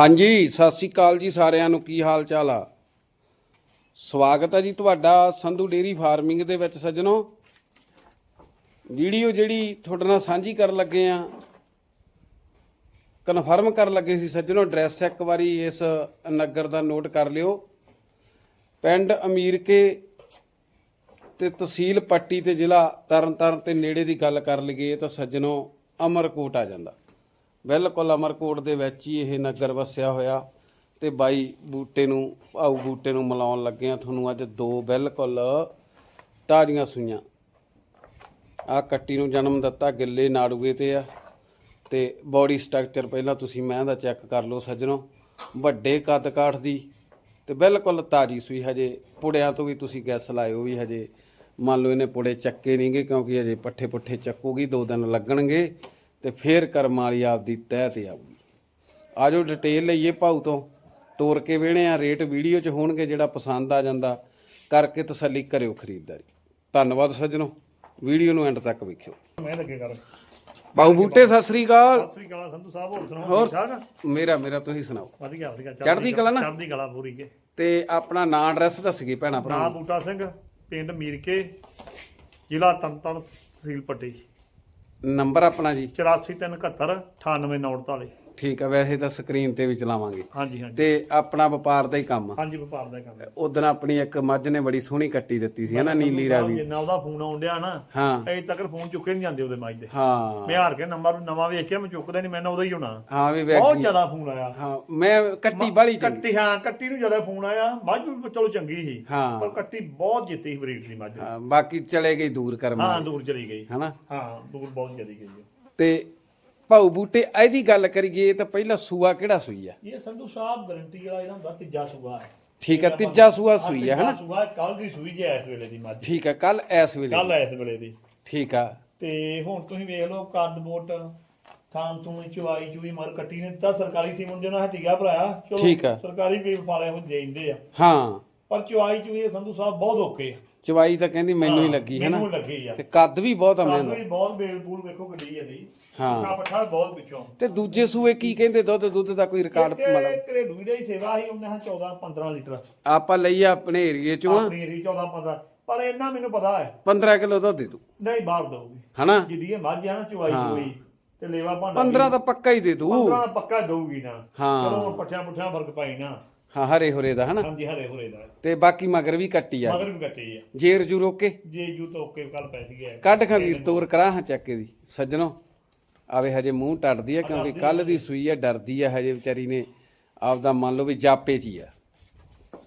ਹਾਂਜੀ, ਸਤਿ ਸ੍ਰੀ ਅਕਾਲ ਜੀ ਸਾਰਿਆਂ ਨੂੰ। ਕੀ ਹਾਲ ਚਾਲ ਆ? ਸਵਾਗਤ ਹੈ ਜੀ ਤੁਹਾਡਾ ਸੰਧੂ ਡੇਰੀ ਫਾਰਮਿੰਗ ਦੇ ਵਿੱਚ ਸੱਜਣੋ। ਵੀਡੀਓ ਜਿਹੜੀ ਤੁਹਾਡੇ ਨਾਲ ਸਾਂਝੀ ਕਰਨ ਲੱਗੇ ਆ ਕਨਫਰਮ ਕਰਨ ਲੱਗੇ ਸੀ ਸੱਜਣੋ ਐਡਰੈਸ ਇੱਕ ਵਾਰੀ ਇਸ ਨਗਰ ਦਾ ਨੋਟ ਕਰ ਲਿਓ। ਪਿੰਡ ਅਮੀਰਕੇ ਤੇ ਤਹਿਸੀਲ ਪੱਟੀ ਤੇ ਜ਼ਿਲ੍ਹਾ ਤਰਨਤਾਰਨ ਤੇ ਨੇੜੇ ਦੀ ਗੱਲ ਕਰ ਲਈਏ ਤਾਂ ਸੱਜਣੋ, ਅਮਰਕੋਟ ਆ ਜਾਂਦਾ। ਬਿਲਕੁਲ ਅਮਰਕੋਟ ਦੇ ਵਿੱਚ ਹੀ ਇਹ ਨਗਰ ਵਸਿਆ ਹੋਇਆ ਤੇ ਬਾਈ ਬੂਟੇ ਨੂੰ, ਭਾਊ ਬੂਟੇ ਨੂੰ ਮਿਲਾਉਣ ਲੱਗੇ ਆ। ਤੁਹਾਨੂੰ ਅੱਜ ਦੋ ਬਿਲਕੁਲ ਤਾਜ਼ੀਆਂ ਸੂਈਆਂ। ਆ ਕੱਟੀ ਨੂੰ ਜਨਮ ਦਿੱਤਾ ਗਿੱਲੇ ਨਾੜੂਏ ਤੇ ਆ। ਤੇ ਬਾਡੀ ਸਟਰਕਚਰ ਪਹਿਲਾਂ ਤੁਸੀਂ ਮੈਂ ਦਾ ਚੈੱਕ ਕਰ ਲਓ ਸੱਜਣੋ। ਵੱਡੇ ਕੱਦ ਕਾਠ ਦੀ ਤੇ ਬਿਲਕੁਲ ਤਾਜੀ ਸੂਈ। ਹਜੇ ਪੁੜਿਆਂ ਤੋਂ ਵੀ ਤੁਸੀਂ ਗੈਸ ਲਾਇਓ ਵੀ ਹਜੇ। ਮੰਨ ਲਓ ਇਹਨੇ ਪੁੜੇ ਚੱਕੇ ਨਹੀਂਗੇ ਕਿਉਂਕਿ ਹਜੇ ਪੱਠੇ ਪੁੱਠੇ ਚੱਕੂਗੀ, ਦੋ ਦਿਨ ਲੱਗਣਗੇ। ਤੇ ਫੇਰ ਕਰਮ ਵਾਲੀ ਆਪਦੀ ਤਹਿ ਤੇ ਆਊਗੀ। ਆਜੋ ਡਿਟੇਲ ਲਈਏ ਭਾਊ ਤੋਂ। ਤੋਰ ਕੇ ਵੇਣੇ ਆ ਰੇਟ ਵੀਡੀਓ 'ਚ ਹੋਣਗੇ ਜਿਹੜਾ ਪਸੰਦ ਆ ਜਾਂਦਾ। ਕਰਕੇ ਤਸੱਲੀ ਕਰਿਓ ਖਰੀਦਦਾਰੀ। ਧੰਨਵਾਦ ਸੱਜਣੋ। ਵੀਡੀਓ ਨੂੰ ਐਂਡ ਤੱਕ ਵੇਖਿਓ। ਮੈਂ ਲੱਗੇ ਕਰ ਭਾਊ ਬੂਟੇ ਸਤਿ ਸ੍ਰੀ ਅਕਾਲ। ਸਤਿ ਸ੍ਰੀ ਅਕਾਲ ਸੰਧੂ ਸਾਹਿਬ ਹੋਰ ਸੁਣਾਓ ਹੋਰ ਮੇਰਾ ਮੇਰਾ ਤੁਸੀਂ ਸੁਣਾਓ? ਵਧੀਆ ਵਧੀਆ ਚੜ੍ਹਦੀ ਕਲਾ ਨਾ? ਚੜ੍ਹਦੀ ਕਲਾ ਪੂਰੀ ਕੇ ਤੇ ਆਪਣਾ ਨਾਂ ਐਡਰੈਸ ਦੱਸ ਗਏ ਭੈਣਾ ਭਰਾ ਨਾ। ਬੂਟਾ ਸਿੰਘ ਪਿੰਡ ਮੀਰਕੇ ਜ਼ਿਲ੍ਹਾ ਤੰਤਨ ਤਹਿਸੀਲ ਪੱਟੀ। ਨੰਬਰ ਆਪਣਾ ਜੀ। 8471 98948 ਠੀਕ ਆ ਵੈਸੇ ਤਾਂ ਸਕਰੀਨ ਤੇ ਵੀ ਚਲਾਵਾਂਗੇ। ਹਾਂਜੀ ਹਾਂਜੀ। ਤੇ ਆਪਣਾ ਵਪਾਰ ਦਾ ਹੀ ਕੰਮ ਆ। ਹਾਂਜੀ ਵਪਾਰ ਦਾ ਕੰਮ ਹੈ ਉਦੋਂ ਆਪਣੀ ਇੱਕ ਮੱਝ ਨੇ ਬੜੀ ਸੋਹਣੀ ਕੱਟੀ ਦਿੱਤੀ ਸੀ ਹਨਾ ਨੀਲੀ ਰਾਵੀ। ਜਿੰਨਾ ਉਹਦਾ ਫੋਨ ਆਉਣ ਡਿਆ ਨਾ ਹਾਂ। ਅਜੇ ਤੱਕ ਫੋਨ ਚੁੱਕੇ ਨਹੀਂ ਜਾਂਦੇ ਉਹਦੇ ਮਾਈ ਦੇ। ਹਾਂ। ਮੈਂ ਹਾਰ ਕੇ ਨੰਬਰ ਨਵਾਂ ਵੇਖ ਕੇ ਮੈਂ ਚੁੱਕਦਾ ਨਹੀਂ ਮੈਨੂੰ ਉਹਦਾ ਹੀ ਹੋਣਾ। ਹਾਂ ਵੀ ਬਹੁਤ ਵੈਗੀ ਜ਼ਿਆਦਾ ਫੋਨ ਆਇਆ। ਹਾਂ ਮੈਂ ਕੱਟੀ ਬਾਲੀ ਚੰਗੀ। ਕੱਟੀ ਹਾਂ ਕੱਟੀ ਨੂੰ ਜ਼ਿਆਦਾ ਫੋਨ ਆਇਆ। ਮੱਝ ਵੀ ਚਲੋ ਚੰਗੀ ਸੀ ਹਾਂ। ਪਰ ਕੱਟੀ ਬਹੁਤ ਜਿੱਤੀ ਸੀ ਬਰੀਡ ਦੀ ਮੱਝ। ਹਾਂ, ਬਾਕੀ ਚਲੇ ਗਈ ਦੂਰ ਕਰਮ ਹਾਂ ਦੂਰ ਚਲੀ ਗਈ। ਹਨਾ ਹਾਂ ਦੂਰ ਬਹੁਤ ਚਲੀ ਗਈ ਹੈ। ਤੇ ਭਾਊ ਬੂਟੇ ਇਹਦੀ ਗੱਲ ਕਰੀਏ ਤਾਂ ਪਹਿਲਾ ਸੂਆ ਕਿਹੜਾ ਸੂਈ ਆ? ਇਹ ਸੰਧੂ ਸਾਹਿਬ ਗਾਰੰਟੀ ਵਾਲਾ ਜਿਹੜਾ ਹੁੰਦਾ ਤੀਜਾ ਸੂਆ ਹੈ। ਠੀਕ ਆ ਤੀਜਾ ਸੂਆ ਸੂਈ ਆ ਹਨਾ? ਸੂਆ ਕੱਲ ਦੀ ਸੂਈ ਜੇ ਇਸ ਵੇਲੇ ਦੀ ਮੱਝ ਠੀਕ ਆ ਕੱਲ ਇਸ ਵੇਲੇ ਕੱਲ ਇਸ ਵੇਲੇ ਦੀ। ਠੀਕ ਆ। ਤੇ ਹੁਣ ਤੁਸੀਂ ਵੇਖ ਲਓ ਕੱਦ ਬੋਟ ਥਾਂ ਤੂੰ ਚੁਵਾਈ ਚੂਈ ਮਰ ਕੱਟੀ ਨੇ ਤਾਂ ਸਰਕਾਰੀ ਸੀਮਨ ਜਿਹਨਾਂ ਹਟੀਗਾ ਭਰਾਇਆ ਠੀਕ ਆ। ਸਰਕਾਰੀ ਵੀ ਫਾਲੇ ਹੋ ਜਾਂਦੇ ਆ। ਹਾਂ। ਪਰ ਚੁਵਾਈ ਚੂਈ ਇਹ ਸੰਧੂ ਸਾਹਿਬ ਬਹੁਤ ਓਕੇ ਆ। ਚਵਾਈ ਤਾਂ ਕਹਿੰਦੀ ਮੈਨੂੰ ਹੀ ਲੱਗੀ ਹੈ ਨਾ? ਮੈਨੂੰ ਲੱਗੀ ਆ। ਤੇ ਕੱਦ ਵੀ ਬਹੁਤ ਆ ਕੱਦ ਮੈਨੂੰ ਵੀ ਬਹੁਤ ਬੇਲ ਬੂਲ ਵੇਖੋ ਗੱਡੀ ਇਹਦੀ। ਹਾਂ। ਪੱਠਾ ਪੱਠਾ ਬਹੁਤ ਪਿੱਛੋਂ ਤੇ ਦੂਜੇ ਸੂਏ ਕੀ ਕਹਿੰਦੇ ਦੁੱਧ? ਦੁੱਧ ਦਾ ਕੋਈ ਰਿਕਾਰਡ ਤੇ ਮਤਲਬ? ਘਰੇਲੂ ਜਿਹੜੀ ਹੀ ਸੇਵਾ ਸੀ ਉਹਨੇ 14 15 ਲੀਟਰ। ਆਪਾਂ ਲਈ ਆ ਆਪਣੇ ਏਰੀਏ ਚੋਂ। ਆ, ਆਪਣੀ ਰੀ 14 15 ਪਰ ਇਹਨਾਂ ਮੈਨੂੰ ਪਤਾ ਹੈ। 15 ਕਿਲੋ ਦੁੱਧ ਦੇ ਦੂ ਨਹੀਂ ਬਾਹਰ ਦਊਗੀ ਹਨਾ? ਜਿੱਡੀ ਇਹ ਮੱਝ ਆ ਨਾ ਚੁਆਈ ਚੁਈ ਤੇ ਲੇਵਾ ਭਾਂਡਾ 15 ਤਾਂ ਪੱਕਾ ਹੀ ਦੇ ਦੂ 15 ਪੱਕਾ ਦਊਗੀ ਨਾ। ਹਾਂ। ਚਲੋ ਹੁਣ ਪੱਠਿਆਂ ਪੁੱਠਿਆਂ ਫ਼ਰਕ ਪਾਈ ਨਾ। ਹਾਂ ਹਰੇ ਹੁਰੇ ਦਾ ਹਨਾ? ਹਾਂਜੀ ਹਰੇ ਹੁਰੇ ਦਾ। ਤੇ ਬਾਕੀ ਮਗਰ ਵੀ ਕੱਟੀ ਆ। ਮਗਰ ਵੀ ਕੱਟੀ ਆ। ਜੇਰ ਜੂ ਰੋਕੇ ਜੇ ਜੂ ਤੋਂ ਓਕੇ ਕੱਲ ਪੈ ਸੀਗੇ ਕੱਢ ਖਾਂ ਵੀਰ ਤੋਰ ਕਰਾਂ ਹਾਂ ਚੱਕੇ ਦੀ ਸੱਜਣੋ ਆਵੇ ਹਜੇ ਮੂੰਹ ਟੱਟਦੀ ਆ ਕਿਉਂਕਿ ਕੱਲ ਦੀ ਸੂਈ ਆ ਡਰਦੀ ਆ ਹਜੇ ਵਿਚਾਰੀ ਨੇ। ਆਪਦਾ ਮੰਨ ਲਓ ਵੀ ਜਾਪੇ ਚ ਹੀ ਆ।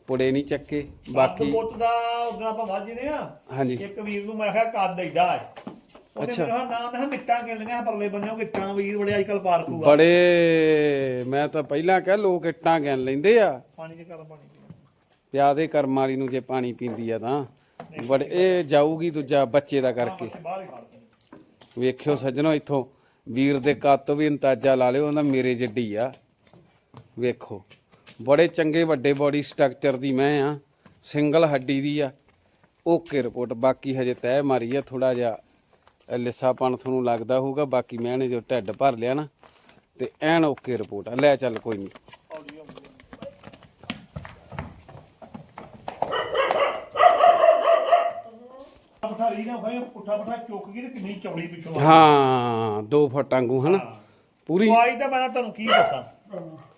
ਪੁੜੇ ਨਹੀਂ ਚੱਕੇ ਬਾਕੀ ਪੁੱਤ ਦਾ ਉਦੋਂ ਆਪਾਂ ਵਾਜੀ ਨੇ ਆ। ਹਾਂਜੀ। ਇੱਕ ਵੀਰ ਨੂੰ ਮੈਂ ਕਿਹਾ ਕੱਦ ਏਡਾ ਹੈ ਉਹਨੇ ਅੱਛਾ। ਮੇਰਾ ਨਾਮ ਮੈਂ ਮਿੱਟਾਂ ਕਿੰਨੀਆਂ ਪਰਲੇ ਬੰਦੇ ਨੂੰ ਗਿੱਟਾਂ ਵੀਰ ਬੜੇ ਅੱਜ ਕੱਲ ਪਾਰਕੂ ਬੜੇ ਮੈਂ ਤਾਂ ਪਹਿਲਾਂ ਕਹਿ ਲੋਕ ਇੱਟਾਂ ਗਿਣ ਲੈਂਦੇ ਆ। ਪਾਣੀ ਦੇ ਕਰ ਪਾਣੀ ਦੇ। ਪਿਆਦੇ ਕਰਮ ਵਾਲੀ ਨੂੰ ਜੇ ਪਾਣੀ ਪੀਂਦੀ ਆ ਤਾਂ। ਬੜੇ ਇਹ ਜਾਊਗੀ ਦੂਜਾ ਬੱਚੇ ਦਾ ਕਰਕੇ। ਉੱਥੇ ਬਾਹਰ ਹੀ ਖੜਦੇ ਵੇਖਿਓ ਸੱਜਣੋ ਇੱਥੋਂ ਵੀਰ ਦੇ ਕੱਦ ਤੋਂ ਵੀ ਅੰਦਾਜ਼ਾ ਲਾ ਲਿਓ ਉਹਦਾ ਮੇਰੇ ਜੱਡੀ ਆ। ਵੇਖੋ ਬੜੇ ਚੰਗੇ ਵੱਡੇ ਬੋਡੀ ਸਟਰਕਚਰ ਦੀ ਮੈਂ ਆ। ਸਿੰਗਲ ਹੱਡੀ ਦੀ ਆ। ਓਕੇ ਰਿਪੋਰਟ ਬਾਕੀ ਹਜੇ ਤੈਅ ਮਾਰੀ ਆ ਥੋੜਾ ਜਿਹਾ ਲਿੱਸਾਪਣ ਤੁਹਾਨੂੰ ਲੱਗਦਾ ਹੋਊਗਾ ਬਾਕੀ ਮੈਂ ਨੇ ਜੋ ਢਿੱਡ ਭਰ ਲਿਆ ਨਾ ਤੇ ਐਨ ਓਕੇ ਰਿਪੋਰਟ ਆ। ਲੈ ਚੱਲ ਕੋਈ ਨਹੀਂ ਪੁੱਠਾ ਰੀ ਨਾ। ਭਾਈ ਪੁੱਠਾ ਪੁੱਠਾ ਚੁੱਕ ਗਈ ਤੇ ਕਿੰਨੀ ਚੌੜੀ ਪਿੱਛੋਂ ਆ। ਹਾਂ 2 ਫੁੱਟ ਵਾਂਗੂ ਹਨਾ? ਪੂਰੀ ਦਵਾਈ ਤਾਂ ਮੈਂ ਤੁਹਾਨੂੰ ਕੀ ਦੱਸਾਂ?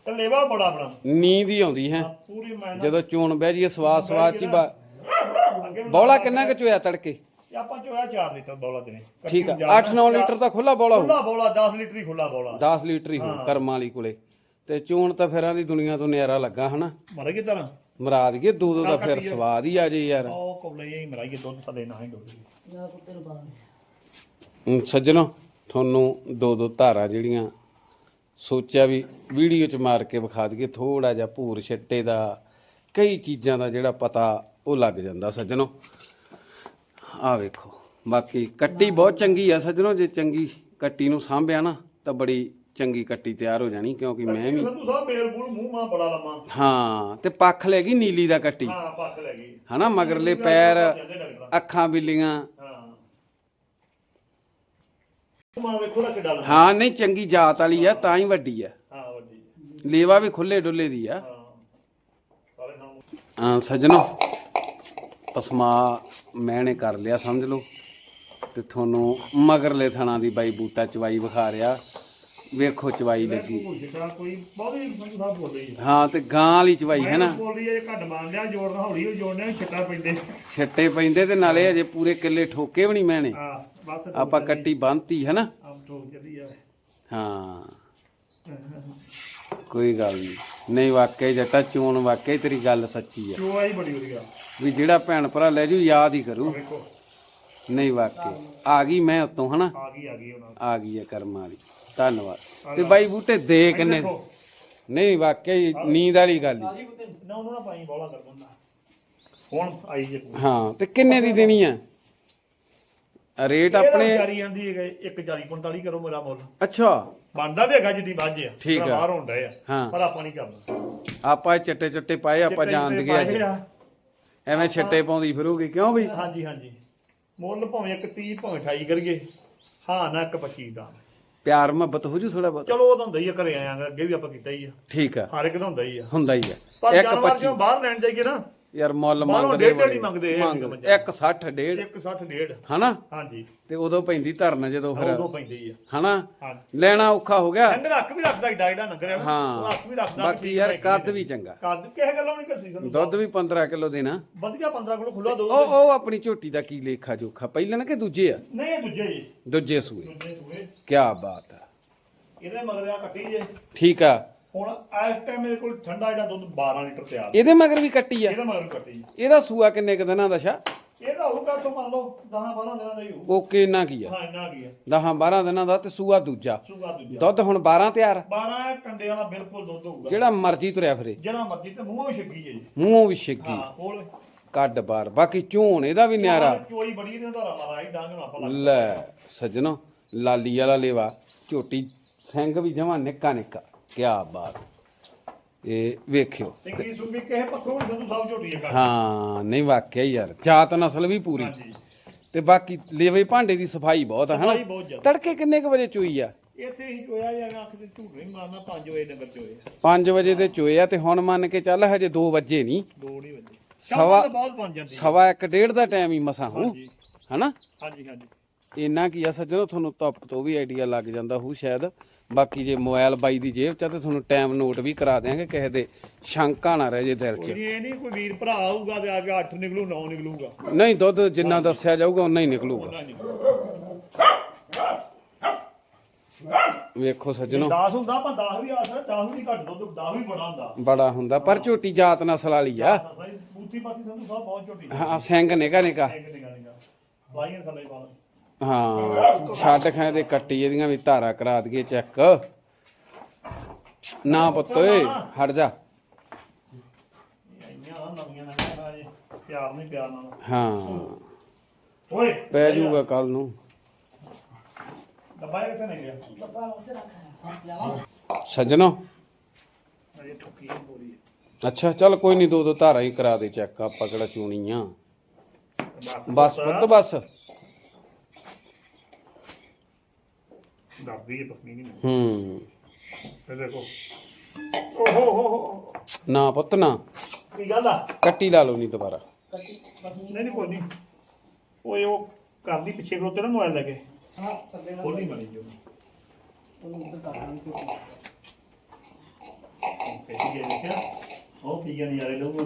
ਤੇ ਲੇਵਾ ਬੜਾ ਬਣਾ। ਨੀਂਦ ਹੀ ਆਉਂਦੀ ਹੈ। ਪੂਰੀ ਮੈਂ ਨਾ ਜਦੋਂ ਚੂਣ ਬਹਿ ਜੀਏ ਸਵਾਦ ਸਵਾਦ ਚ ਹੀ ਬਾ ਅੱਗੇ ਵੀ ਬੌਲਾ ਕਿੰਨਾ ਕੁ ਚੋਇਆ ਤੜਕੇ? ਇਹ ਆਪਾਂ ਚੋਇਆ 4 ਲੀਟਰ ਬੋਲਾ ਦਿਨੇ ਠੀਕ ਆ 8-9 ਲੀਟਰ ਤਾਂ ਖੁੱਲਾ ਬੌਲਾ ਹੋਊ। ਖੁੱਲਾ ਬੋਲਾ 10 ਲੀਟਰ ਹੀ ਖੁੱਲਾ ਬੋਲਾ। 10 ਲੀਟਰ ਹੀ ਹੋਊ ਕਰਮਾਂ ਵਾਲੀ ਕੋਲੇ। ਤੇ ਚੂਣ ਤਾਂ ਫਿਰਾਂ ਦੀ ਦੁਨੀਆ ਤੋਂ ਨਿਆਰਾ ਲੱਗਾ ਹਨਾ? ਮਰ ਗਈ ਤਰ੍ਹਾਂ? ਮਰਾਦ ਗਏ ਦੋ ਦੋ ਦਾ ਫਿਰ ਸਵਾਦ ਹੀ ਆ ਜੇ ਯਾਰ। ਉਹ ਕੋਲੇ ਹੀ ਮਰਾਈਏ ਦੁੱਧ ਥੱਲੇ ਨਾ ਹੀ ਡੋਲੀ ਹਮ, ਸੱਜਣੋ ਤੁਹਾਨੂੰ ਦੋ ਦੋ ਧਾਰਾਂ ਜਿਹੜੀਆਂ ਸੋਚਿਆ ਵੀ ਵੀਡੀਓ 'ਚ ਮਾਰ ਕੇ ਵਿਖਾ ਦਈਏ ਥੋੜਾ ਜਿਹਾ ਭੂਰ ਛੱਟੇ ਦਾ ਕਈ ਚੀਜ਼ਾਂ ਦਾ ਜਿਹੜਾ ਪਤਾ ਉਹ ਲੱਗ ਜਾਂਦਾ ਸੱਜਣੋ। ਆ ਵੇਖੋ। ਬਾਕੀ ਕੱਟੀ ਬਹੁਤ ਚੰਗੀ ਆ ਸੱਜਣੋ ਜੇ ਚੰਗੀ ਕੱਟੀ ਨੂੰ ਸਾਂਭਿਆ ਨਾ ਤਾਂ ਬੜੀ ਚੰਗੀ ਕੱਟੀ ਤਿਆਰ ਹੋ ਜਾਣੀ ਕਿਉਂਕਿ ਮੈਂ ਵੀ ਸੰਧੂ ਸਾਹਿਬ ਬੇਲ ਬੂਲ ਮੂੰਹ ਮਾਂ ਬੜਾ ਲੰਮਾ। ਹਾਂ ਤੇ ਪੱਖ ਲੈ ਗਈ ਨੀਲੀ ਦਾ ਕੱਟੀ। ਹਾਂ ਪੱਖ ਲੈ ਗਈ। ਹਨਾ ਮਗਰਲੇ ਪੈਰ ਅੱਖਾਂ ਬਿੱਲੀਆਂ। ਹਾਂ। ਮਾਂ ਵੇਖੋ ਦਾ ਕਿੱਡਾ ਲੰਮਾ। ਹਾਂ ਨਹੀਂ ਚੰਗੀ ਜਾਤ ਵਾਲੀ ਆ ਤਾਂ ਹੀ ਵੱਡੀ ਆ। ਹਾਂ ਵੱਡੀ ਲੇਵਾ ਵੀ ਖੁੱਲੇ ਡੁੱਲੇ ਦੀ ਆ। ਹਾਂ ਸੱਜਣੋ। ਪਸਮਾ ਮੈਨੇ ਕਰ ਲਿਆ ਸਮਝ ਲਓ। ਤੇ ਤੁਹਾਨੂੰ ਮਗਰਲੇ ਥਣਾ ਦੀ ਬਾਈ ਬੂਟਾ ਚਵਾਈ ਵਿਖਾ ਰਿਹਾ। ਵੇਖੋ ਚਵਾਈ ਲੱਗੀ। ਕੋਈ ਬਹੁਤੀ ਬੋਲ। ਹੈ ਤੇ ਗਾਂ ਵਾਲੀ ਚਵਾਈ ਹੈ ਨਾ। ਬੋਲ ਰਹੀ ਹੈ ਘੱਟ ਮੰਨ ਲਿਆ ਜੋੜਨਾ ਹੌਲੀ ਹੌਲੀ ਜੋੜਨੇ ਛੱਟਾ ਪੈਂਦੇ। ਛੱਟੇ ਪੈਂਦੇ ਤੇ ਨਾਲੇ ਅਜੇ ਪੂਰੇ ਕਿੱਲੇ ਠੋਕੇ ਵੀ ਨਹੀਂ ਮੈਨੇ। ਹਾਂ ਬਸ ਆਪਾਂ ਕੱਟੀ ਬੰਨਤੀ ਹੈ ਨਾ? ਆਮ ਠੋਕ ਚੱਲੀ ਆ। ਹਾਂ। ਕੋਈ ਗੱਲ ਨਹੀਂ ਨਹੀਂ ਵਾਕਿਆ ਜੱਟਾ ਚੋਣ ਵਾਕਿਆ ਤੇਰੀ ਗੱਲ ਸੱਚੀ ਆ। ਜੋ ਆਈ ਬੜੀ ਵਧੀਆ। ਵੀ ਜਿਹੜਾ ਭੈਣ ਭਰਾ ਲੈ ਜੂ ਯਾਦ ਹੀ ਕਰੂ। ਵੇਖੋ। ਨਹੀਂ ਵਾਕਿਆ। ਆ ਗਈ ਮੈਂ ਉਤੋਂ ਹਨਾ? ਆ ਗਈ ਆ ਗਈ ਉਹਨਾਂ ਆ ਗਈ ਹੈ ਕਰਮਾਂ ਵਾਲੀ। ਧੰਨਵਾਦ। ਤੇ ਬਾਈ ਬੂਟੇ ਦੇ ਕਿੰਨੇ? ਨਹੀਂ ਵਾਕਿਆ ਹੀ ਨੀਂਦ ਵਾਲੀ ਗੱਲ ਹੀ ਨਾ ਉਹਨਾਂ ਨਾਲ ਪਾਈ ਬੋਲਾ ਕਰ ਬੰਦਾ ਹੁਣ ਆਈ ਜੇ ਕੋਈ। ਹਾਂ ਤੇ ਕਿੰਨੇ ਦੀ ਦੇਣੀ ਆ? ਰੇਟ ਆਪਣੇ ਆਪਣੇ ਜਾਰੀ ਜਾਂਦੀ ਹੈ ਜਾਰੀ 45 ਕਰੋ ਮੇਰਾ ਮੁੱਲ। ਅੱਛਾ। ਬਣਦਾ ਵੀ ਹੈਗਾ ਜਿੰਨੀ ਵਾਜੇ ਆ। ਠੀਕ ਆ। ਬਾਹਰ ਹੁੰਦਾ ਆ। ਹਾਂ। ਪਰ ਆਪਾਂ ਨਹੀਂ ਕਰਨਾ। ਆਪਾਂ ਇਹ ਚਿੱਟੇ ਚਿੱਟੇ ਪਾਏ ਆਪਾਂ ਜਾਣਦੇ ਅੱਜ। ਆ। ਐਵੇਂ ਛਿੱਟੇ ਪਾਉਂਦੀ ਫਿਰੂਗੀ ਕਿਉਂ ਵੀ ਹਾਂਜੀ ਹਾਂਜੀ। ਮੁੱਲ ਭਾਵੇਂ ਇੱਕ 30 ਭਾਵੇਂ 28 ਕਰੀਏ। ਹਾਂ ਨਾ ਇੱਕ 25 ਦਾ ਪਿਆਰ ਮੁਹੱਬਤ ਹੋ ਜੂ ਥੋੜਾ ਬਹੁਤ। ਚਲੋ ਉਹ ਤਾਂ ਹੁੰਦਾ ਹੀ ਆ ਘਰੇ ਆਇਆ ਅੱਗੇ ਵੀ ਆਪਾਂ ਕੀਤਾ ਹੀ ਆ। ਠੀਕ ਆ। ਹਰ ਇੱਕ ਦਾ ਹੁੰਦਾ ਹੀ ਆ। ਹੁੰਦਾ ਹੀ ਆ। ਪਰ ਇੱਕ ਜਾਨਵਰ 25 ਚੋਂ ਬਾਹਰ ਲੈਣ ਜਾਈਏ ਨਾ ਯਾਰ ਮੁੱਲ ਬਾਹਰੋਂ ਮੰਗਦੇ ਡੇਢ ਡੇਢ ਬੜੇ। ਹੀ ਮੰਗਦੇ ਇਹ ਮੰਗ- ਨਿਗਮ ਚ। ਇੱਕ 60 ਡੇਢ। ਇੱਕ 60 ਡੇਢ। ਹਨਾ? ਹਾਂਜੀ। ਤੇ ਉਦੋਂ ਪੈਂਦੀ ਧਰਨ ਜਦੋਂ ਫਿਰ। ਉਦੋਂ ਪੈਂਦੇ ਹੀ ਆ। ਹਨਾ? ਲੈਣਾ ਔਖਾ ਹੋ ਗਿਆ। ਡੰਗਰ ਰੱਖ ਵੀ ਰੱਖਦਾ ਏਡਾ ਏਡਾ ਨੰਗਰ ਨਾ। ਹਾਂ। ਉਹ ਰੱਖ ਵੀ ਰੱਖਦਾ ਵੀ ਬਾਕੀ ਠੀਕ ਯਾਰ ਹੈ, ਕੱਦ ਵੀ ਚੰਗਾ। ਕੱਦ ਕਿਸੇ ਗੱਲੋਂ ਨਹੀਂ ਕੱਸੀ ਸਾਨੂੰ। ਦੁੱਧ ਵੀ 15 ਕਿਲੋ ਦੇਣਾ। ਵਧੀਆ 15 ਕਿਲੋ ਖੁੱਲਾ ਦੋ ਉਹ ਉਹ ਆਪਣੀ ਝੋਟੀ ਦਾ ਕੀ ਲੇਖਾ ਜੋਖਾ। ਪਹਿਲਾਂ ਨਾ ਕਿ ਦੂਜੇ ਆ? ਨਹੀਂ ਇਹ ਦੂਜੇ ਜੀ। ਦੂਜੇ ਸੂਏ। ਦੂਜੇ ਸੂਏ। ਕੀ ਬਾਤ ਆ। ਇਹਦੇ ਮਗਰ ਆ ਕੱਟੀ ਜੇ। ਠੀਕ ਆ। ਹੁਣ ਇਸ ਟਾਈਮ ਮੇਰੇ ਕੋਲ ਠੰਡਾ ਜਿਹੜਾ ਦੁੱਧ 12 ਲੀਟਰ ਤਿਆਰ ਇਹਦੇ ਮਗਰ ਵੀ ਕੱਟੀ ਆ? ਇਹਦੇ ਮਗਰ ਕੱਟੀ ਇਹਦਾ ਸੂਆ ਕਿੰਨੇ ਕੁ ਦਿਨਾਂ ਦਾ ਸ਼ਾ? ਇਹਦਾ ਹੋਊਗਾ ਤੋਂ ਮੰਨ ਲਓ 10 12 ਦਿਨਾਂ ਦਾ ਹੀ ਹੋਊ ਓਕੇ ਇੰਨਾ ਕੀ ਆ? ਹਾਂ ਇੰਨਾ ਕੀ ਆ। 10 12 ਦਿਨਾਂ ਦਾ ਤੇ ਸੂਆ ਦੂਜਾ। ਸੂਗਾ ਦੂਜਾ। ਦੁੱਧ ਹੁਣ 12 ਤਿਆਰ? 12 ਕੰਡੇ ਵਾਲਾ ਬਿਲਕੁਲ ਦੁੱਧ ਹੋਊਗਾ। ਜਿਹੜਾ ਮਰਜ਼ੀ ਤੁਰਿਆ ਫਿਰੇ। ਜਿਹੜਾ ਮਰਜ਼ੀ ਤੇ ਮੂੰਹੋਂ ਛੱਗੀ ਜੇ ਮੂੰਹੋਂ ਵੀ ਛਿੱਗੀ ਹਾਂ ਕੋਲ। ਕੱਢ ਬਾਰ। ਬਾਕੀ ਝੋਣ ਇਹਦਾ ਵੀ ਨਿਆਰਾ। ਚੋਈ ਬੜੀ ਦੇ ਧਾਰਾ ਮਾਰਾ ਹੀ ਡਾਂਗ ਨਾ ਲੱਗ ਲੈ ਸੱਜਣੋ ਲਾਲੀ ਵਾਲਾ ਲੇਵਾ। ਝੋਟੀ ਸਿੰਘ ਵੀ ਜਮਾ ਨਿੱਕਾ ਨਿੱਕਾ। ਕੀ ਬਾਤ। ਇਹ ਵੇਖਿਓ। ਸਿੰਗੀ ਸੁੰਗੀ ਕਿਸੇ ਪੱਖੋਂ ਵੀ ਸੰਧੂ ਸਾਹਿਬ ਝੋਟੀ ਹੈ ਹਾਂ ਨਹੀਂ ਵਾਕਿਆ ਹੀ ਯਾਰ ਜਾਤ ਨਸਲ ਵੀ ਪੂਰੀ। ਹਾਂਜੀ। ਤੇ ਬਾਕੀ ਲੇਵੇ ਭਾਂਡੇ ਦੀ ਸਫ਼ਾਈ ਬਹੁਤ ਸਫ਼ਾਈ ਹਨਾ ਜ਼ਿਆਦਾ। ਤੜਕੇ ਕਿੰਨੇ ਕੁ ਵਜੇ ਚੋਈ ਆ? ਇੱਥੇ ਹੀ ਚੋਇਆ ਜਾਂ ਅੱਖ ਤੇ ਝੂਠ ਨਹੀਂ ਮਾਰਨਾ 5 ਵਜੇ ਨਗਰ ਚੋਏ 5 ਵਜੇ ਤੇ ਚੋਏ ਆ ਤੇ ਹੁਣ ਮੰਨ ਕੇ ਚੱਲ ਹਜੇ 2 ਵਜੇ ਨਹੀਂ ਦੋ ਨਹੀਂ ਵਜੇ। ਸਵਾ- ਸਵਾ ਬਹੁਤ ਬਣ ਜਾਂਦੀ ਹੈ। ਸਵਾ ਇੱਕ ਡੇਢ ਦਾ ਟਾਈਮ ਹੀ ਮਸਾਂ ਹੋ ਹਾਂਜੀ। ਹਨਾ? ਹਾਂਜੀ ਹਾਂਜੀ। ਇੰਨਾ ਕੀ ਆ ਸੱਜਣੋ ਤੁਹਾਨੂੰ ਧੁੱਪ ਤੋਂ ਵੀ ਆਈਡੀਆ ਲੱਗ ਜਾਂਦਾ ਹੋਊ ਸ਼ਾਇਦ। ਬਾਕੀ ਜੇ ਮੋਬਾਈਲ ਬਾਈ ਦੀ ਜੇਬ ਚ ਆ ਤੇ ਤੁਹਾਨੂੰ ਟਾਈਮ ਨੋਟ ਵੀ ਕਰਾ ਦਿਆਂਗੇ ਕਿਸੇ ਦੇ ਸ਼ੰਕਾ ਨਾ ਰਹਿ ਜੇ ਦਿਲ ਕੋਈ 'ਚ। ਨਹੀਂ ਇਹ ਨਹੀਂ ਕੋਈ ਵੀਰ ਭਰਾ ਆਊਗਾ ਤੇ ਆ ਕੇ 8 ਨਿਕਲੂ 9 ਨਿਕਲੂਗਾ। ਨਹੀਂ ਦੁੱਧ ਜਿੰਨਾ ਦੱਸਿਆ ਜਾਊਗਾ ਉਨਾ ਹੀ ਨਿਕਲੂਗਾ। ਵੇਖੋ ਸੱਜਣੋ। 10 ਹੁੰਦਾ ਆਪਾਂ 10 ਵੀ ਆ ਸਕਦਾ 10 ਵੀ ਘੱਟ ਦੁੱਧ 10 ਵੀ ਬੜਾ ਹੁੰਦਾ। ਬੜਾ ਹੁੰਦਾ ਪਰ ਝੋਟੀ ਜਾਤ ਨਸਲ ਵਾਲੀ ਆ। ਬੂਤੀ ਪਾਤੀ ਸੰਧੂ ਸਾਹਿਬ ਬਹੁਤ ਝੋਟੀ। ਹਾਂ ਸਿੰਘ ਨਿਕਾ ਨਿਕਾ। ਇੱਕ ਨਿਕਾ ਨਿਕਾ। ਲਾਈਆਂ ਥੱਲੇ ਪਾ ਹਾਂ। ਛੱਡ ਖਾਂ ਦੇ ਕੱਟੀ ਇਹਦੀਆਂ ਵੀ ਧਾਰਾ ਕਰਾ ਦਈਏ ਚੈੱਕ ਨਾ ਪੁੱਤ ਓਏ ਹਟ ਜਾ। ਇੰਨੀਆਂ ਨਵੀਆਂ ਨਵੀਆਂ ਰਾਜੇ ਪਿਆਰ ਨਹੀਂ ਪਿਆਰ ਨਾਲ ਹਾਂ ਓਏ ਪੈ ਜਾਊਗਾ ਕੱਲ ਨੂੰ ਡੱਬਾ ਇਹ ਕਿੱਥੇ ਨਹੀਂ ਗਿਆ ਸੱਜਣੋ। ਅਜੇ ਠੁੱਕੀ ਹੈ ਪੂਰੀ। ਅੱਛਾ ਚੱਲ ਕੋਈ ਨਹੀਂ ਦੋ ਦੋ ਧਾਰਾ ਹੀ ਕਰਾ ਦੇ ਚੈੱਕ ਆਪਾਂ ਕਿਹੜਾ ਚੂਣੀਆਂ। ਬਸ ਪੁੱਤ। ਬਸ। ਦੱਬਦੀ ਹੈ ਪਤਨੀ ਨਹੀਂ ਹੂੰ। ਇਹ ਦੇਖੋ। ਓਹੋ ਹੋ ਹੋ ਨਾ ਪੁੱਤ ਨਾ। ਕੀ ਗੱਲ ਆ? ਕੱਟੀ ਲਾ ਲਓ ਨਹੀਂ ਦੁਬਾਰਾ। ਨਹੀਂ ਨਹੀਂ ਕੋਈ ਨਹੀਂ। ਓਏ ਉਹ ਕਰਦੀ ਪਿੱਛੇ ਖਲੋਤੇ ਨਾ ਮੋਬਾਈਲ ਲੈ ਕੇ। ਖੋਲੀ ਮਣੀ ਜੋ ਪੈਸੇ ਗਿਆ ਦੇਖਿਆ। ਉਹ ਪੀ ਗਿਆ ਨਜ਼ਾਰੇ ਲਊਗਾ